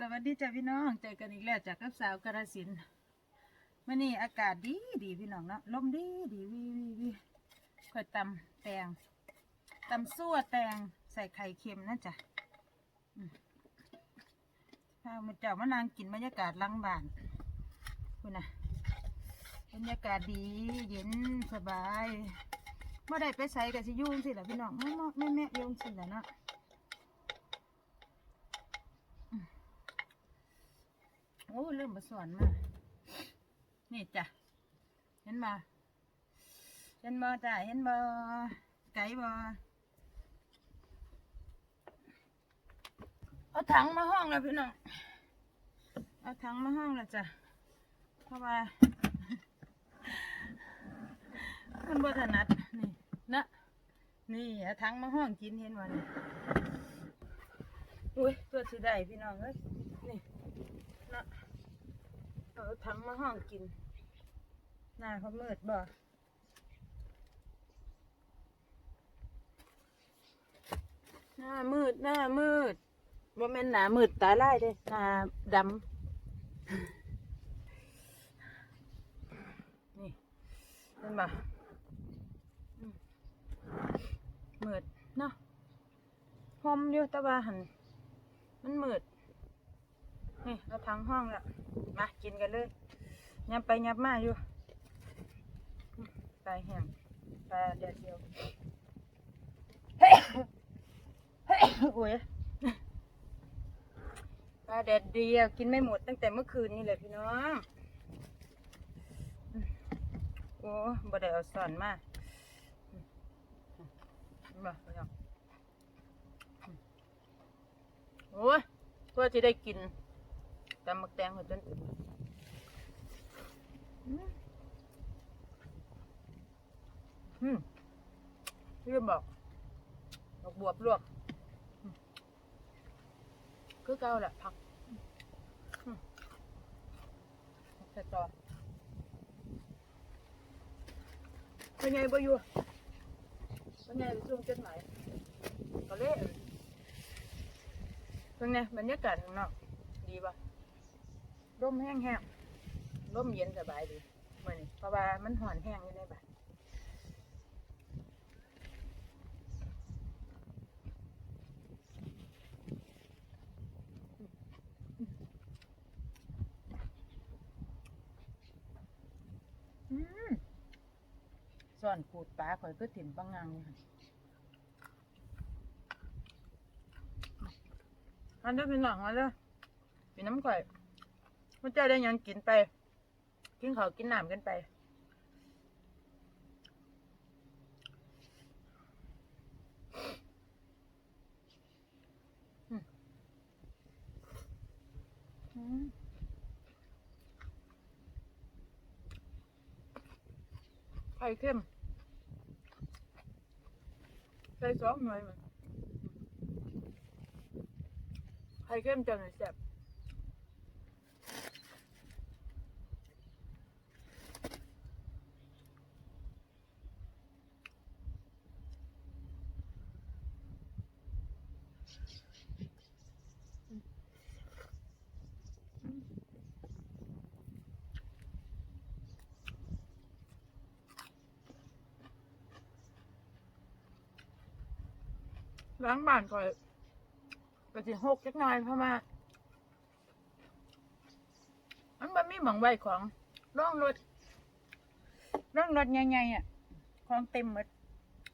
สวัสดีจ้าพี่น้องเจอกันอีกแล้วจากกับสาวกระสินธุ์มื่อนี้อากาศดีดีพี่น้องเนาะลมดีดีวิววิววิค่อยตำแตงตำซั่วแตงใส่ไข่เค็มนะจ๊ะพามาเจ้ามานางกินบรรยากาศลังบ้านคุณนะบรรยากาศดีเย็นสบายเมื่อได้ไปใส่กับสิยุ่งสิล่ะพี่น้องแม่แม่แม่ยุ่งสิล่ะเนาะ โอ้เริ่มมาสอนมา นี่จ้ะ เห็นมาเห็นมาจ้ะ เห็นมาไก่บอเอาถังมาห้องแล้วพี่น้อง เอาถังมาห้องแล้วจ้ะ เพราะว่ามันบ่ถนัด นี่นะนี่เอาถังมาห้องกินเห็นวันอุ้ยตัวสิได้พี่น้องเอ้ย นี่นะ ขังมาห้องกิน หน้าเขามืดบ่หน้ามืดหน้ามืดว่าแม่นหน้ามืดตาลายเด้หน้าดำนี่เห็นบ่อืมมืดเนาะหอมอยู่แต่ว่าหันมันมืด นี่เราทั้งห้องแล้วมากินกันเลยยับไปยับมาอยู่อืมปลาแห้งปลาเดียวเดียวเฮ้ยเฮ้ยโอ้ยปลาแดดเดียวกินไม่หมดตั้งแต่เมื่อคืนนี่เลยพี่น้องโอ้บ่ได้เอาสอนมาอืมมาพี่น้องโอ้ยเพื่อที่ได้กิน ตำมักแตงหัวจนอืมอืมพี่บอกดอกบวบลวกอืมคือเก่าแหละผักใส่ต่อเป็นไงบ่อยู่เป็นไงไปส่งจดหมายก็เละเป็นไงบรรยากาศข้างนอกดีป่ะ ร่มแห้งๆร่มเย็นสบายดีเมื่อนี้เพราะว่ามันห่อนแห้งอยู่ในบ้านส่วนขูดปลาข่อยก็ถิ่นปังงังนี่ค่ะอันนี้เป็นหนังอันนี้เป็นน้ำข่อย มันเจะได้ยังกินไป กินข้าวกินน้ำกันไป อืมไข่เค็มใส่สองหน่วยมันไข่เค็มจังเลยแซ่บ ล้างบ้านก่อนก็สิหกจักหน่อยเพราะว่ามันบ่มีหมองไว้ของร่องรถร่องรถใหญ่ๆอะของเต็มหมด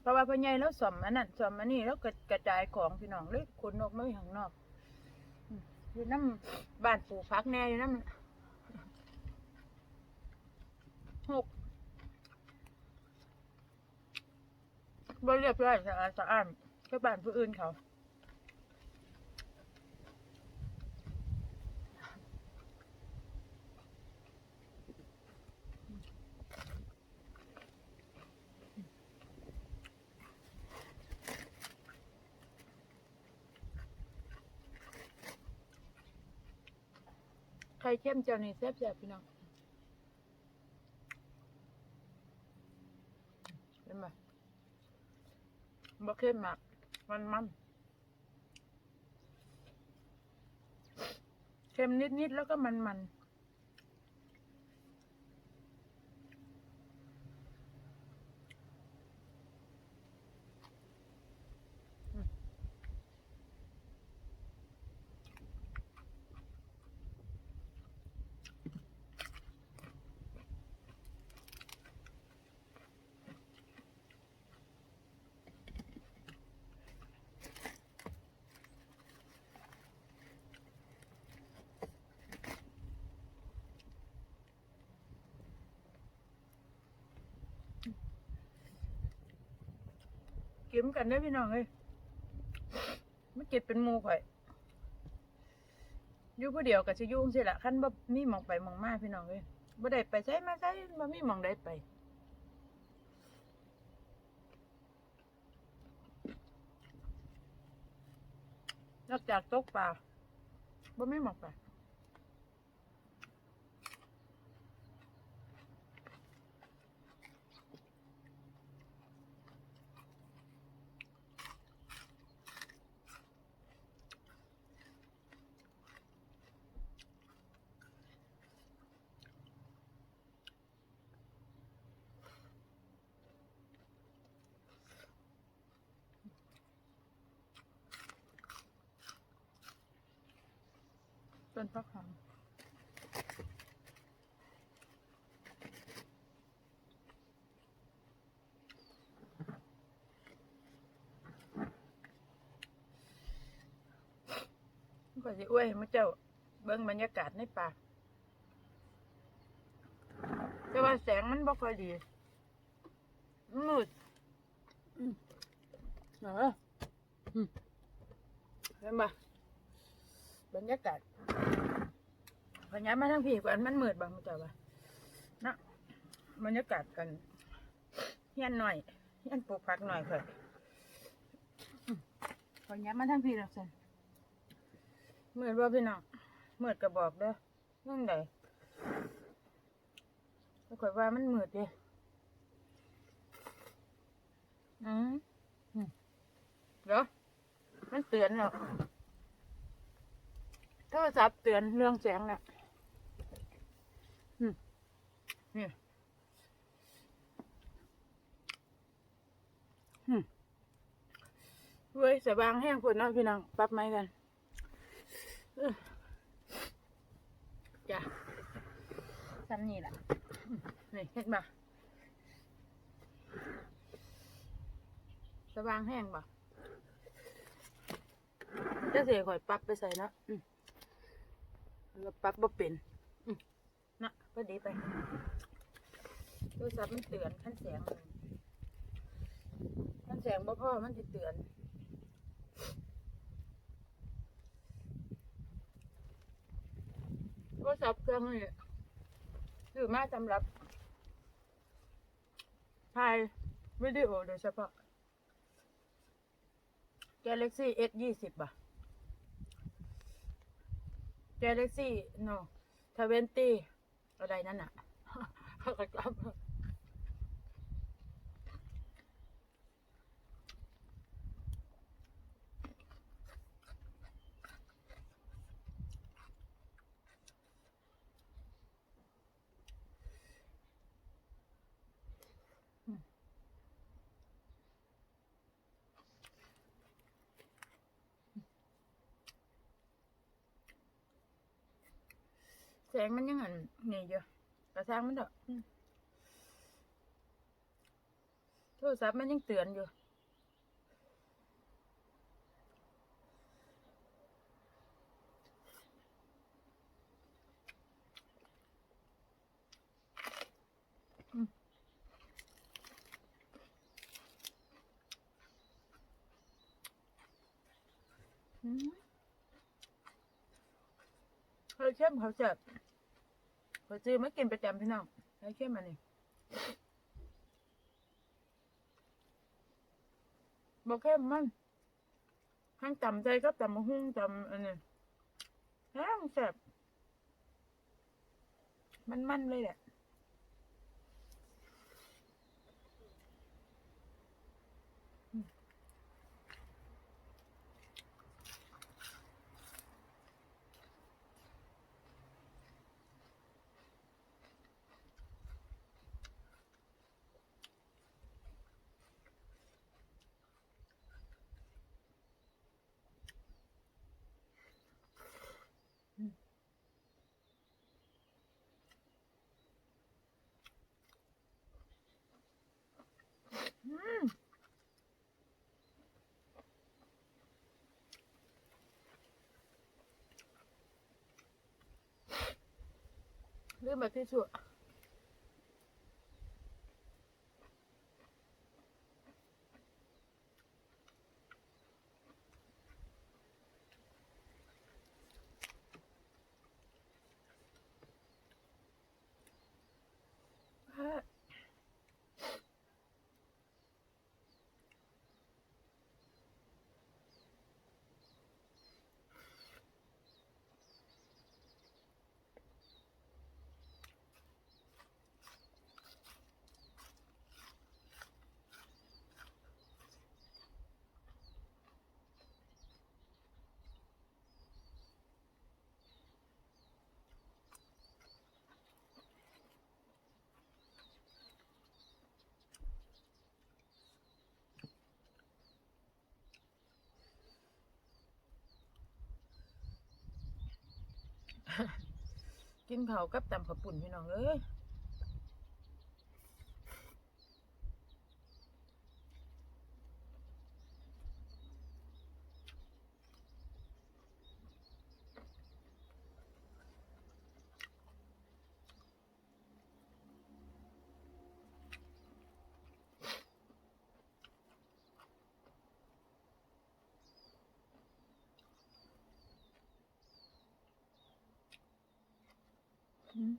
เพราะว่าพ่อใหญ่แล้วสอมอันนั้นสอมอันนี้แล้วก็กระจายของพี่น้องเลยขนนกไม่ข้างนอกอยู่น้ำบ้านปลูกพักแน่อยู่น้ำหกบ่เรียบร้อยสะอาดสะอาน ก็บ้านผู้อื่นเขาไข่เข้มเจ้านี่แซ่บๆพี่น้องเห็นไหมบ่เข้มมาก มันมันเค็มนิดๆแล้วก็มันๆ กิมกันได้พี่น้องเอ้ยไม่เก็บเป็นมูข่อยอยู่ผู้เดียวกับชิยุ่งสิละขั้นบ่มีมองไปมองมาพี่น้องเอ้ยบ่ได้ไปใช้มาใช้บ่มีมองได้ไปนอกจากตกปลาบ่มีมองไป ต้นฟักหอมก็สิอ้วยมาเจ้าเบิ่งบรรยากาศในป่าแต่ว่าแสงมันบ่ค่อยดีมืดเอออืมเห็นปะบรรยากาศ พอย้ายมาทั้งพี่กว่ามันมืดบางมาเจ้าปะนะบรรยากาศกันเฮียนหน่อยเฮียนปลูกผักหน่อยเถอะอืมพอย้ายมาทั้งพี่แล้วสิเหมือนว่าพี่น้องเหมือนกระบอกเด้อนั่นไดปรากฏว่ามันเหมือดเด้อืมเดี๋ยวมันเตือนแล้วโทรศัพท์เตือนเรื่องแสงเนี่ย นี่อืมเว้ยสบางแห้งพุ่นเนาะพี่น้องปรับไม้กันเอ้อจ้ะซ้ำนี่แหละอืมนี่เห็นปะสว่างแห้งปะจะเสียข่อยปรับไปใส่เนาะอืมแล้วปรับบ่เป็นอืมนะ พอดีไปโทรศัพท์มันเตือนขั้นเสียงมันขั้นเสียงบ่พ่อมันจะเตือนโทรศัพท์เครื่องนี้คือมาสำหรับถ่ายวิดีโอโดยเฉพาะ Galaxy S ยี่สิบอะ Galaxy no ทเวนตี้ อะไรนั่นอะเขาจำ แสงมันยังอันนี่อยู่กระซังมันเถอะอืมโทรศัพท์มันยังเตือนอยู่อืม อืมเขาเข้มเขาเจ็บเขาซื้อไม่กินประจำพี่น้องเขาเข้มอันนี้บอกเข้มมันทั้งจำใจก็จำหุ้งจำอันนี้แห้งแสบมันมันๆเลยแหละ อืมเรื่องแบบที่สุด กินข้ากับตำผักปุ่นพี่น้องเอ้ย อืม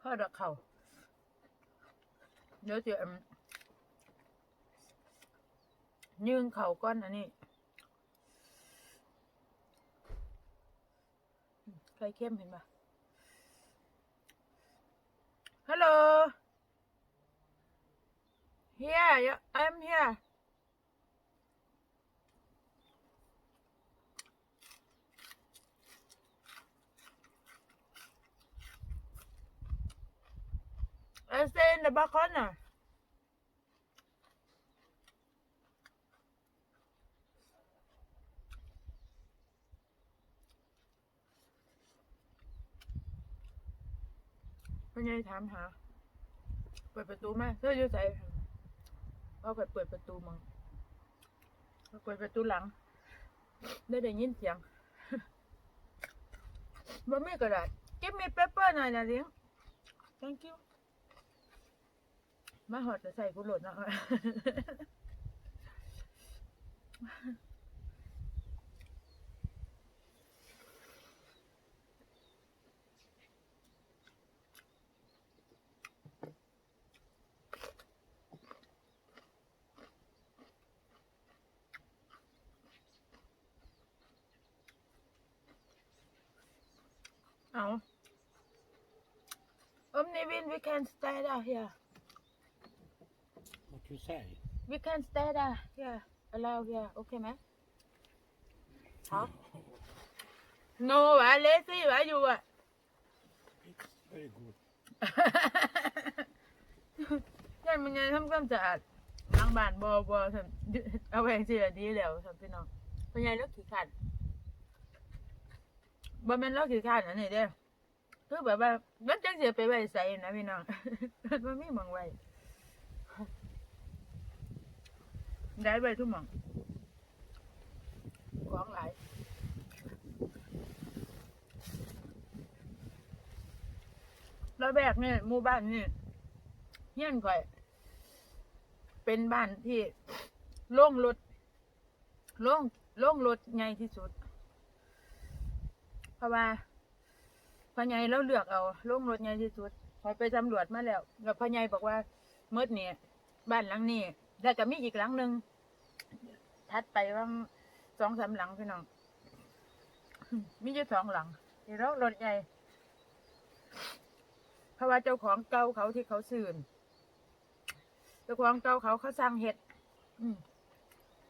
ข้าดอกเขาเดี๋ยวจะยืงเขาก้อนอันนี้ไข่เข้มเห็นปะฮัลโหล here yeah, I'm here I stay in the back corner. Bên đây thảm hả? เปิดประตูมาเธออยู่ใส่เอาไปเปิดประตูมังเอาเปิดประตูหลัง ได้ได้ยินเสียงบ่มีกระดาษ Give me paper หน่อยนะเลี้ยง Thank you มาหอดจะใส่กุหลดเนาะเอาอมนี่วิน we can stay there here you say? we can stay there here allow here okay ไหมครับ no วะ lazy วะอยู่อะ It's very good. ยันมันยังทำความสะอาดล้างบ้านบอบอทำเอาแหวงเสียดีแล้วทำพี่น้อง ได้อคือแบบว่ายไปทุกหมองของหลายแล้วแบกเนี่ยหมู่บ้านนี่เฮี้ยนข่อย เป็นบ้านที่โล่งรถโล่งโล่งรถใหญ่ที่สุด เพราะว่าพ่อใหญ่เราเลือกเอาโล่งรถใหญ่ที่สุดพอไปสำรวจมาแล้วแล้วพ่อใหญ่บอกว่าเมื่อเนี่ยบ้านหลังนี้ แล้วก็มีอีกหลังหนึ่งทัดไปว่างสองสามหลังพี่น้อง มีอยู่สองหลังที่เรารถใหญ่เพราะว่าเจ้าของเก่าเขาที่เขาซื้อนเจ้าของเก่าเขาเขาสร้างเห็ด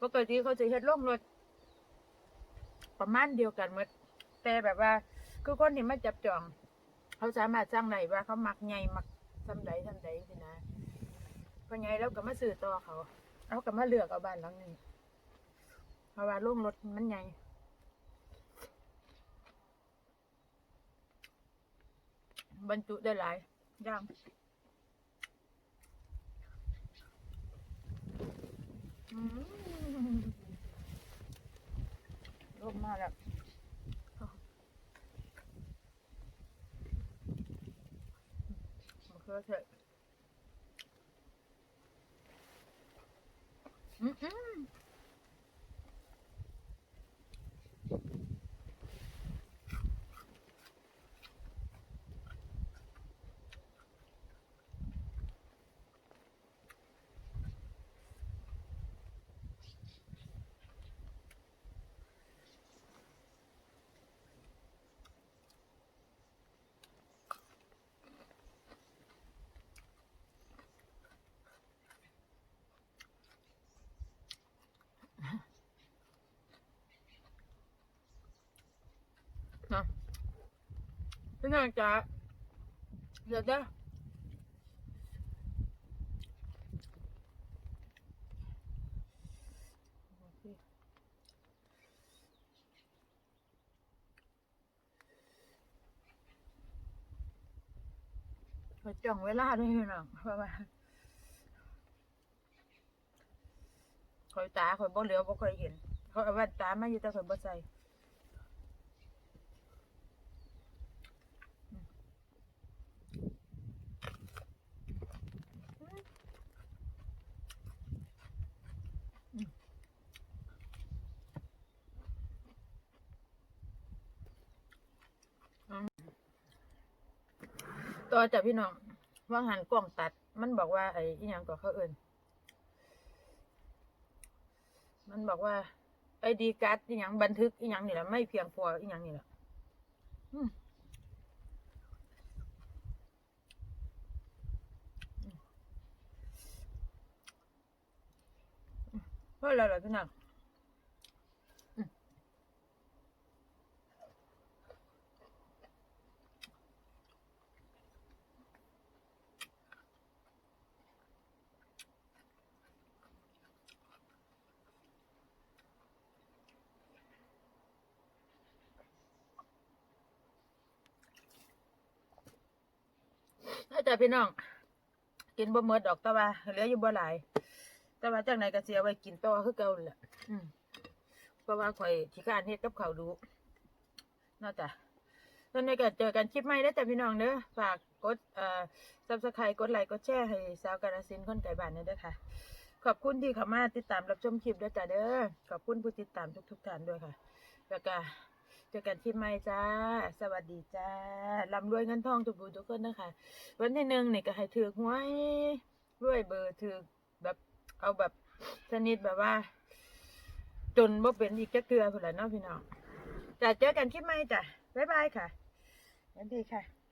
ปกติเขาจะเห็ดล่งรถประมาณเดียวกันหมดแต่แบบว่า คือคนที่มาจับจอง เขาสามารถสร้างได้ว่าเขามักใหญ่มักทำใดทำใดสินะ พอไงแล้วก็มาสื่อต่อเขาเอาก็มาเลือกเอาบ้านหลังนี้เพราะว่าโล่งรถมันใหญ่บรรจุได้หลายย่างลมมาแล้วมะเขือเอื นะพี่น้องจ๋าเดี๋ยวเด้อไปจ้องเวลาด้วยพี่น้องเพราะว่าคอยตาคอยบ่เหลียวบ่คอยเห็นเขาเอาแว่นตามาอยู่แต่คอยบ่ใส่ ต่อจากพี่น้องว่างหันกล้องตัด มันบอกว่าไอ้อีหยังก็เขาเอินมันบอกว่า ไอ้ดีการ์ดอีหยังบันทึกอีหยังนี่แหละไม่เพียงพออีหยังนี่แหละอืมอืมอืมเพราะอะไรล่ะพี่น้องอืมะพี่น้อง กินบ่เมิดดอกต่ว่าเหลืออยู่บ่หลายต่ว่าจากไหนก็เสียไว้กินต่อคือเก่าแหละเพราะว่าข่อยที่การเฮ็ดกับเขาดูน่าจะตอนนี้ก็เจอกันคลิปใหม่ได้อจ้ะพี่น้องเด้อฝากกดเอ่อซับสไครต์กดไลค์กดแชร์ให้สาวกาลสินคนไก่บ้านเนี่ยด้ค่ะ ขอบคุณที่เข้ามาติดตามรับชมคลิปด้วยจ้ะเด้อขอบคุณผู้ติดตามทุกๆท่านด้วยค่ะ แล้วก็ จอกันคลิปใหม่จ้า สวัสดีจ้าลำรวยเงินทองทุกผู้ทุกคนนะคะ วันที่หนึ่งนี่ก็ให้ถือหวยรวยเบอร์ถือแบบเอาแบบสนิทแบบว่า จนบ่เป็นอีกจักเทือคนละเนาะพี่น้องจ้ะเจอกันคลิปใหม่จ้ะบ๊ายบายค่ะสวัสดีค่ะ